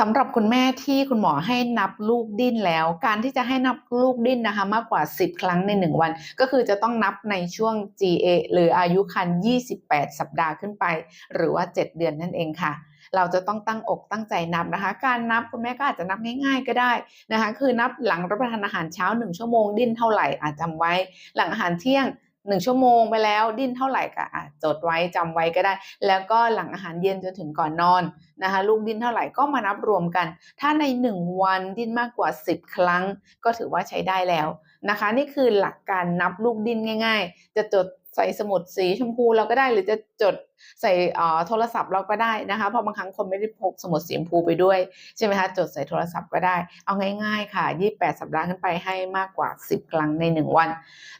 สำหรับคุณแม่ที่คุณหมอให้นับลูกดิ้นแล้ว การที่จะให้นับลูกดิ้นนะคะ มากกว่า 10 ครั้งใน 1 วัน ก็คือจะต้องนับในช่วง GA หรืออายุครรภ์28 สัปดาห์ขึ้นไป หรือว่า 7 เดือนนั่นเองค่ะ เราจะต้องตั้งอกตั้งใจนับนะคะ การนับคุณแม่ก็อาจจะนับง่าย ๆ ก็ได้นะคะ คือนับหลังรับประทานอาหารเช้า 1 ชั่วโมงดิ้นเท่าไหร่อาจจำไว้ หลังอาหารเที่ยง หนึ่งชั่วโมงไปแล้วดิ้นเท่าไหร่ก็จดไว้จำไว้ก็ได้ แล้วก็หลังอาหารเย็นจนถึงก่อนนอนนะคะลูกดิ้นเท่าไหร่ก็มานับรวมกัน ถ้าใน 1 วันดิ้นมากกว่า 10 ครั้ง ก็ถือว่าใช้ได้แล้วนะคะ นี่คือหลักการนับลูกดิ้นง่าย ๆ จะจดใส่สมุดสีชมพูเราก็ได้หรือจะจด ใส่โทรศัพท์เราก็ได้นะคะ เพราะบางครั้งคนไม่ได้พกสมุดสีชมพูไปด้วยใช่ไหมคะ จดใส่โทรศัพท์ก็ได้ เอาง่ายๆค่ะ 28 สัปดาห์ขึ้นไปให้มากกว่า 10 ครั้งใน 1 วัน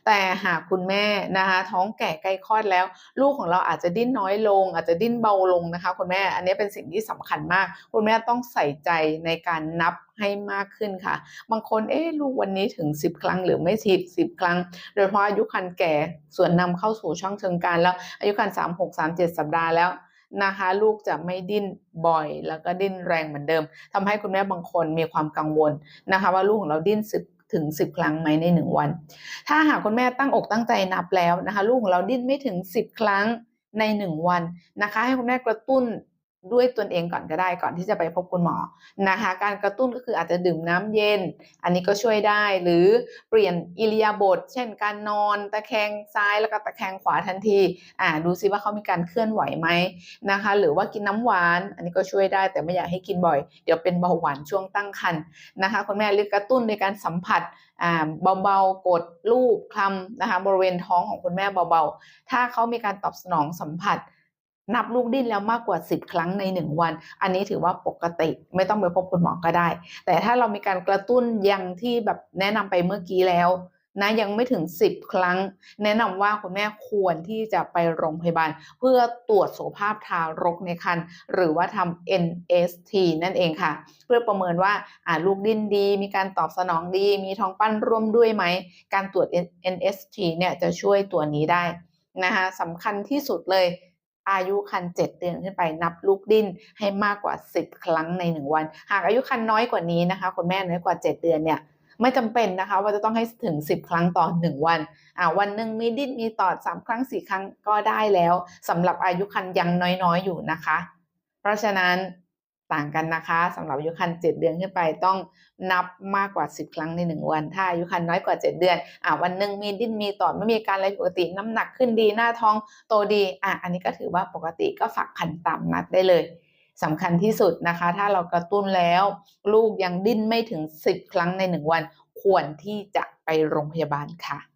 แต่หากคุณแม่นะคะ ท้องแก่ใกล้คลอดแล้ว ลูกของเราอาจจะดิ้นน้อยลง อาจจะดิ้นเบาลงนะคะ คุณแม่อันนี้เป็นสิ่งที่สำคัญมาก คุณแม่ต้องใส่ใจในการนับให้มากขึ้นค่ะ บางคนเอ๊ะลูกวันนี้ถึง 10 ครั้งหรือไม่สิบสิบครั้ง โดยเฉพาะอายุคันแก่ส่วนนำเข้าสู่ช่องเชิงกรานแล้วอายุคัน3 6 3 7สัปดาห์แล้วนะคะลูกจะไม่ดิ้นบ่อย แล้วก็ดิ้นแรงเหมือนเดิมทำให้คุณแม่บางคนมีความกังวลนะคะ ว่าลูกของเราดิ้นสิบถึง 10 ครั้งไหมใน 1 วัน ถ้าหากคุณแม่ตั้งอกตั้งใจนับแล้วนะคะ ลูกของเราดิ้นไม่ถึง 10 ครั้งใน 1 วันนะคะ ให้คุณแม่กระตุ้น ด้วยตนเองก่อนก็ได้ก่อนที่จะไปพบคุณหมอนะคะ การกระตุ้นก็คืออาจจะดื่มน้ำเย็น อันนี้ก็ช่วยได้หรือเปลี่ยนอิริยาบถเช่น การนอนตะแคงซ้ายแล้วก็ตะแคงขวาทันทีอ่าดูซิว่าเขามีการเคลื่อนไหวไหมนะคะ หรือว่ากินน้ำหวาน อันนี้ก็ช่วยได้แต่ไม่อยากให้กินบ่อย เดี๋ยวเป็นเบาหวานช่วงตั้งครรภ์นะคะคุณแม่หรือกระตุ้นในการสัมผัสอ่าเบาๆกดลูบคลำนะคะบริเวณท้องของคุณแม่เบาๆ ถ้าเขามีการตอบสนองสัมผัส นับลูกดิ้นแล้วมากกว่า 10 ครั้งใน 1 วัน อันนี้ถือว่าปกติไม่ต้องไปพบคุณหมอก็ได้ แต่ถ้าเรามีการกระตุ้นยังที่แบบแนะนำไปเมื่อกี้แล้วนะยังไม่ถึง 10 ครั้ง แนะนำว่าคุณแม่ควรที่จะไปโรงพยาบาล เพื่อตรวจสุขภาพทารกในครรภ์หรือว่าทำ NST นั่นเองค่ะ เพื่อประเมินว่าลูกดิ้นดี มีการตอบสนองดี มีท้องปั้นร่วมด้วยไหม การตรวจ NST เนี่ยจะช่วยตัวนี้ได้นะคะสำคัญที่สุดเลย อายุคันเจ็ดเดือนขึ้นไปนับลูกดิ้นให้มากกว่า 10 ครั้งใน 1 วัน หากอายุคันน้อยกว่านี้นะคะคุณแม่น้อยกว่า 7 เดือนเนี่ยไม่จำเป็นนะคะว่าจะต้องให้ถึง 10 ครั้งต่อ 1 วันอ่าวันหนึ่งมีดิ้นมีตอด 3 ครั้ง 4 ครั้งก็ได้แล้วสำหรับอายุคันยังน้อยๆอยู่นะคะ เพราะฉะนั้น ต่างกันนะคะสำหรับอายุคัน7เดือนขึ้นไปต้องนับมากกว่า 10 ครั้งใน 1 วัน ถ้าอายุคันน้อยกว่า 7 เดือนอ่าวันหนึ่งมีดิ้นมีตอดไม่มีการอะไรปกติน้ำหนักขึ้นดีหน้าท้องโตดีอะอันนี้ก็ถือว่าปกติก็ฝากคันตามนัดได้เลยสำคัญที่สุดนะคะ ถ้าเรากระตุ้นแล้ว ลูกยังดิ้นไม่ถึง 10 ครั้งใน 1 วัน ควรที่จะไปโรงพยาบาลค่ะ